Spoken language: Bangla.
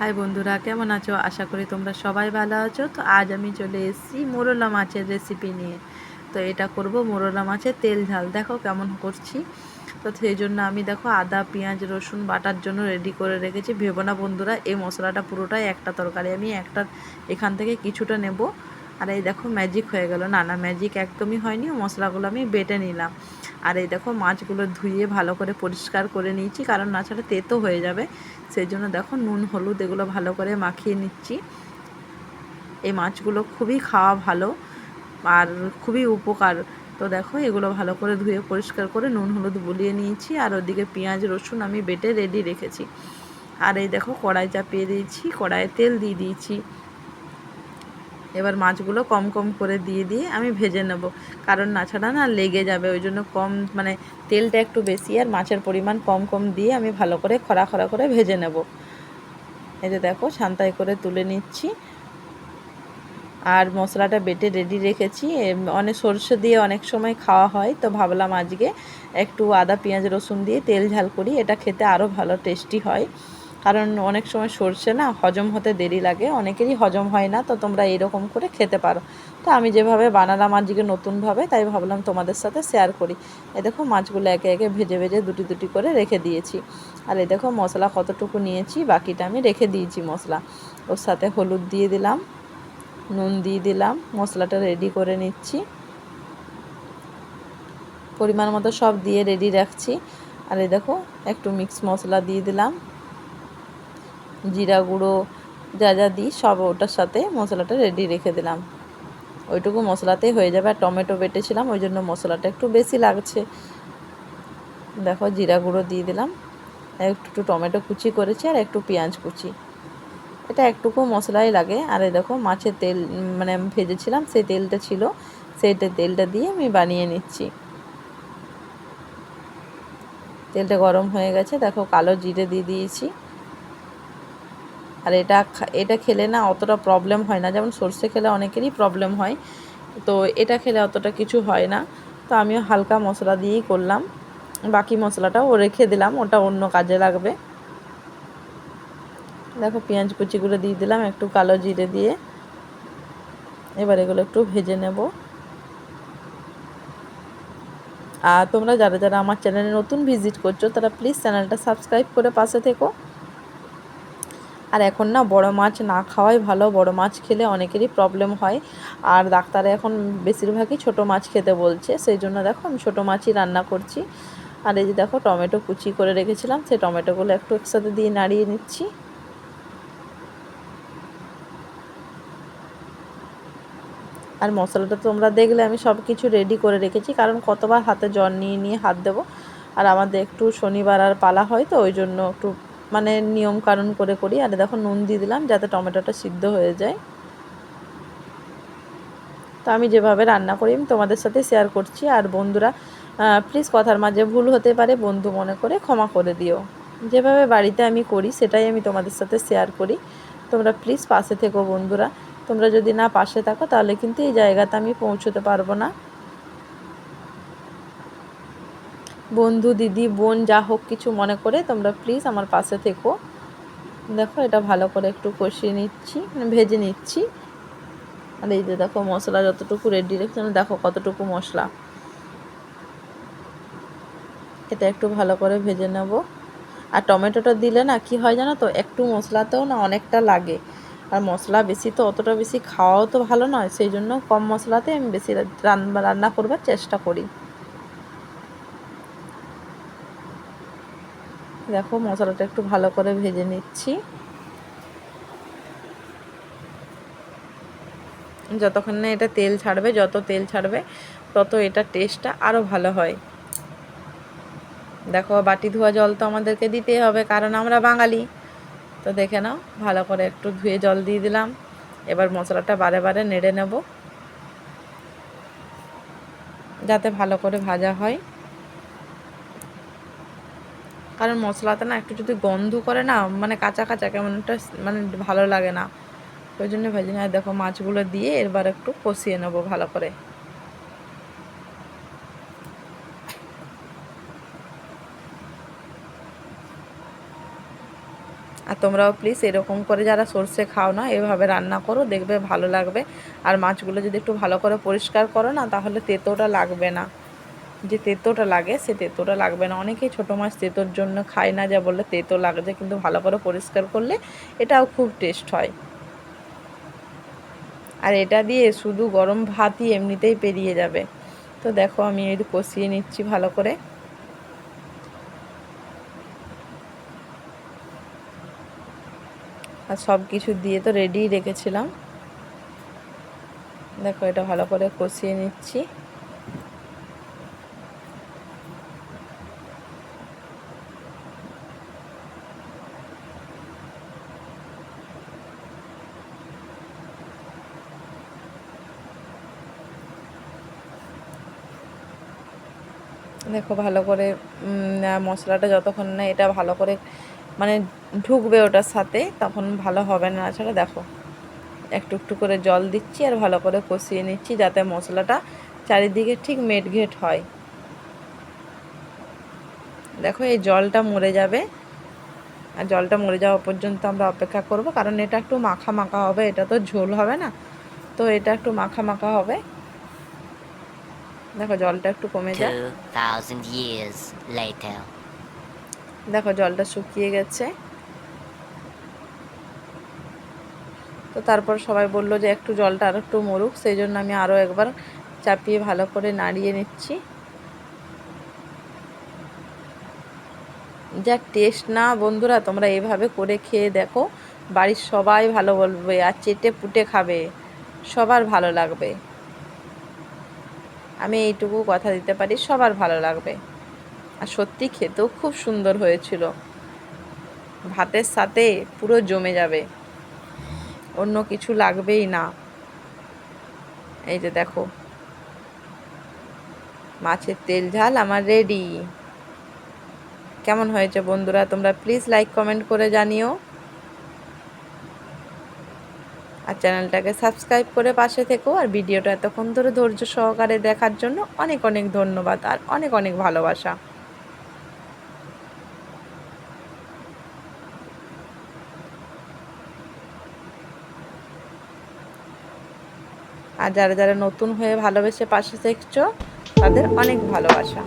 হাই বন্ধুরা, কেমন আছো? আশা করি তোমরা সবাই ভালো আছো। তো আজ আমি চলে এসেছি মোরলা মাছের রেসিপি নিয়ে। তো এটা করব মোরলা মাছের তেল ঝাল। দেখো কেমন করছি। তো সেই জন্য আমি দেখো আদা, পেঁয়াজ, রসুন বাটার জন্য রেডি করে রেখেছি। ভেবো না বন্ধুরা, এই মশলাটা পুরোটাই একটা তরকারি। আমি একটা এখান থেকে কিছুটা নেব। আর এই দেখো ম্যাজিক হয়ে গেল। না না ম্যাজিক একদমই হয়নি। মশলাগুলো আমি বেটে নিলাম। আর এই দেখো মাছগুলো ধুয়ে ভালো করে পরিষ্কার করে নিয়েছি, কারণ না ছাড়া তেতো হয়ে যাবে। সেই জন্য দেখো নুন, হলুদ এগুলো ভালো করে মাখিয়ে নিচ্ছি। এই মাছগুলো খুবই খাওয়া ভালো আর খুবই উপকার। তো দেখো এগুলো ভালো করে ধুয়ে পরিষ্কার করে নুন, হলুদ বুলিয়ে নিয়েছি আর ওদিকে পেঁয়াজ, রসুন আমি বেটে রেডি রেখেছি। আর এই দেখো কড়াই চাপিয়ে দিয়েছি, কড়াইয়ে তেল দিয়ে দিয়েছি। এবার মাছগুলো কম কম করে দিয়ে দিয়ে আমি ভেজে নেব। কারণ না ছাড়া না লেগে যাবে, ওই জন্য কম মানে তেলটা একটু বেশি আর মাছের পরিমাণ কম কম দিয়ে আমি ভালো করে খরা খরা করে ভেজে নেব। এই যে দেখো ছান্তাই করে তুলে নিচ্ছি। আর মশলাটা বেটে রেডি রেখেছি। অনেক সরষে দিয়ে অনেক সময় খাওয়া হয়, তো ভাবলাম আজকে একটু আদা, পেঁয়াজ, রসুন দিয়ে তেল ঝাল করি। এটা খেতে আরও ভালো টেস্টি হয়। কারণ অনেক সময় সরষে না হজম হতে দেরি লাগে, অনেকেরই হজম হয় না, তো তোমরা এরকম করে খেতে পারো। তো আমি যেভাবে বানালাম আজকে নতুনভাবে, তাই ভাবলাম তোমাদের সাথে শেয়ার করি। এ দেখো মাছগুলো একে একে ভেজে ভেজে দুটি দুটি করে রেখে দিয়েছি। আর এ দেখো মশলা কতটুকু নিয়েছি, বাকিটা আমি রেখে দিয়েছি মশলা। ওর সাথে হলুদ দিয়ে দিলাম, নুন দিয়ে দিলাম, মশলাটা রেডি করে নিচ্ছি। পরিমাণ মতো সব দিয়ে রেডি রাখছি। আর এই দেখো একটু মিক্স মশলা দিয়ে দিলাম। জিরা গুঁড়ো, যা যা দিই, সব ওটার সাথে মশলাটা রেডি রেখে দিলাম। ওইটুকু মশলাতেই হয়ে যাবে। আর টমেটো বেটেছিলাম, ওই জন্য মশলাটা একটু বেশি লাগছে। দেখো, জিরা গুঁড়ো দিয়ে দিলাম। একটু একটু টমেটো কুচি করেছি আর একটু পেঁয়াজ কুচি। এটা একটুকু মশলাই লাগে। আর এই দেখো, মাছের তেল মানে ভেজেছিলাম, সেই তেলটা ছিল। সেইটা তেলটা দিয়ে আমি বানিয়ে নিচ্ছি। তেলটা গরম হয়ে গেছে। দেখো, কালো জিরে দিয়ে দিয়েছি। আর এটা এটা খেলে না অতটা প্রবলেম হয় না। যেমন সর্ষে খেলে অনেকেরই প্রবলেম হয়। তো এটা খেলে অতটা কিছু হয় না। তো আমিও হালকা মশলা দিয়েই করলাম। বাকি মশলাটাও রেখে দিলাম। ওটা অন্য কাজে লাগবে। দেখো পেঁয়াজ কুচিগুলো দিয়ে দিলাম একটু কালো জিরে দিয়ে। এবার এগুলো একটু ভেজে নেব। আর তোমরা যারা যারা আমার চ্যানেলে নতুন ভিজিট করছ, তারা প্লিজ চ্যানেলটা সাবস্ক্রাইব করে পাশে থেকো। আর এখন না বড় মাছ না খাওয়াই ভালো। বড় মাছ খেলে অনেকেরই প্রবলেম হয়। আর ডাক্তারে এখন বেশিরভাগই ছোট মাছ খেতে বলছে। সেই জন্য দেখো আমি ছোটো মাছই রান্না করছি। আর এই যে দেখো টমেটো কুচি করে রেখেছিলাম। সেই টমেটোগুলো একটু একসাথে দিয়ে নাড়িয়ে নিচ্ছি। আর মশলাটা তোমরা দেখলে আমি সব কিছু রেডি করে রেখেছি। কারণ কতবার হাতে জল নিয়ে নিয়ে হাত দেবো। আর আমাদের একটু শনিবার আর পালা হয় তো, ওই জন্য একটু মানে নিয়ম কানুন করে করি। আর দেখো নুন দিয়ে দিলাম যাতে টমেটোটা সিদ্ধ হয়ে যায়। তো আমি যেভাবে রান্না করি তোমাদের সাথে শেয়ার করছি। আর বন্ধুরা প্লিজ কথার মাঝে ভুল হতে পারে, বন্ধু মনে করে ক্ষমা করে দিও। যেভাবে বাড়িতে আমি করি, সেটাই আমি তোমাদের সাথে শেয়ার করি। তোমরা প্লিজ পাশে থেকো বন্ধুরা। তোমরা যদি না পাশে থাকো, তাহলে কিন্তু এই জায়গাতে আমি পৌঁছতে পারব না। বন্ধু, দিদি, বোন, যা হোক কিছু মনে করে তোমরা প্লিজ আমার পাশে থেকো। দেখো, এটা ভালো করে একটু কষিয়ে নিচ্ছি, ভেজে নিচ্ছি। আর এই যে দেখো, মশলা যতটুকু রেডি রেখেছি দেখো কতটুকু মশলা। এটা একটু ভালো করে ভেজে নেব। আর টমেটোটা দিলে না, কি হয় জানো তো? একটু মশলাতেও না অনেকটা লাগে। আর মশলা বেশি তো, অতটা বেশি খাওয়াও তো ভালো নয়। সেই জন্য কম মশলাতে আমি বেশি রান্না করবার চেষ্টা করি। দেখো মশলাটা একটু ভালো করে ভেজে নিচ্ছি। যতক্ষণ না এটা তেল ছাড়বে, যত তেল ছাড়বে, তত এটা টেস্টটা আরও ভালো হয়। দেখো, বাটি ধোয়া জল তো আমাদেরকে দিতেই হবে, কারণ আমরা বাঙালি। তো দেখে নাও, ভালো করে একটু ধুয়ে জল দিয়ে দিলাম। এবার মশলাটা বারে বারে নেড়ে নেব। যাতে ভালো করে ভাজা হয়। কারণ মশলাটা না একটু যদি গন্ধ করে না মানে কাঁচা কাঁচা কেমন একটা মানে ভালো লাগে না। ওই জন্য ভেজে না দেখো মাছগুলো দিয়ে এবার একটু কষিয়ে নেব ভালো করে। আর তোমরাও প্লিজ এরকম করে যারা সর্ষে খাও না, এভাবে রান্না করো, দেখবে ভালো লাগবে। আর মাছগুলো যদি একটু ভালো করে পরিষ্কার করো না, তাহলে তেতোটা লাগবে না। যে তেঁতোটা লাগে, সে তেঁতোটা লাগবে না। অনেকেই ছোটো মাছ তেঁতোর জন্য খায় না, যা বললে তেতো লাগছে কিন্তু ভালো করে পরিষ্কার করলে এটাও খুব টেস্ট হয়। আর এটা দিয়ে শুধু গরম ভাতই এমনিতেই পেরিয়ে যাবে। তো দেখো আমি এই কষিয়ে নিচ্ছি ভালো করে। আর সব কিছু দিয়ে তো রেডি রেখেছিলাম। দেখো এটা ভালো করে কষিয়ে নিচ্ছি। দেখো, ভালো করে মশলাটা যতক্ষণ না এটা ভালো করে মানে ঢুকবে ওটার সাথে, তখন ভালো হবে না। ছাড়া দেখো, একটু একটু করে জল দিচ্ছি আর ভালো করে কষিয়ে নিচ্ছি যাতে মশলাটা চারিদিকে ঠিক মেটঘেট হয়। দেখো, এই জলটা মরে যাবে। আর জলটা মরে যাওয়া পর্যন্ত আমরা অপেক্ষা করব, কারণ এটা একটু মাখা মাখা হবে, এটা তো ঝোল হবে না। তো এটা একটু মাখা মাখা হবে। দেখো জলটা একটু কমে যায় 2000 years later. দেখো জলটা শুকিয়ে গেছে। তো তারপর সবাই বলল যে একটু জলটা আর একটু মরুক সেই জন্য আমি আরও একবার চাপিয়ে ভালো করে নাড়িয়ে নিচ্ছি। যা টেস্ট না বন্ধুরা তোমরা এভাবে করে খেয়ে দেখো। বাড়ির সবাই ভালো বলবে আর চেটে পুটে খাবে। সবার ভালো লাগবে। আমি এইটুকু কথা দিতে পারি, সবার ভালো লাগবে। আর সত্যি খেতেও খুব সুন্দর হয়েছিল। ভাতের সাথে পুরো জমে যাবে। অন্য কিছু লাগবেই না। এই যে দেখো। মাছের তেল ঝাল আমার রেডি কেমন হয়েছে বন্ধুরা, তোমরা প্লিজ লাইক কমেন্ট করে জানিও। আর চ্যানেলটাকে সাবস্ক্রাইব করে পাশে থেকো আর ভিডিওটা এতক্ষণ ধরে ধৈর্য সহকারে দেখার জন্য অনেক অনেক ধন্যবাদ আর অনেক অনেক ভালোবাসা। আর যারা যারা নতুন হয়ে ভালোবেসে পাশে দেখছ তাদের অনেক ভালোবাসা।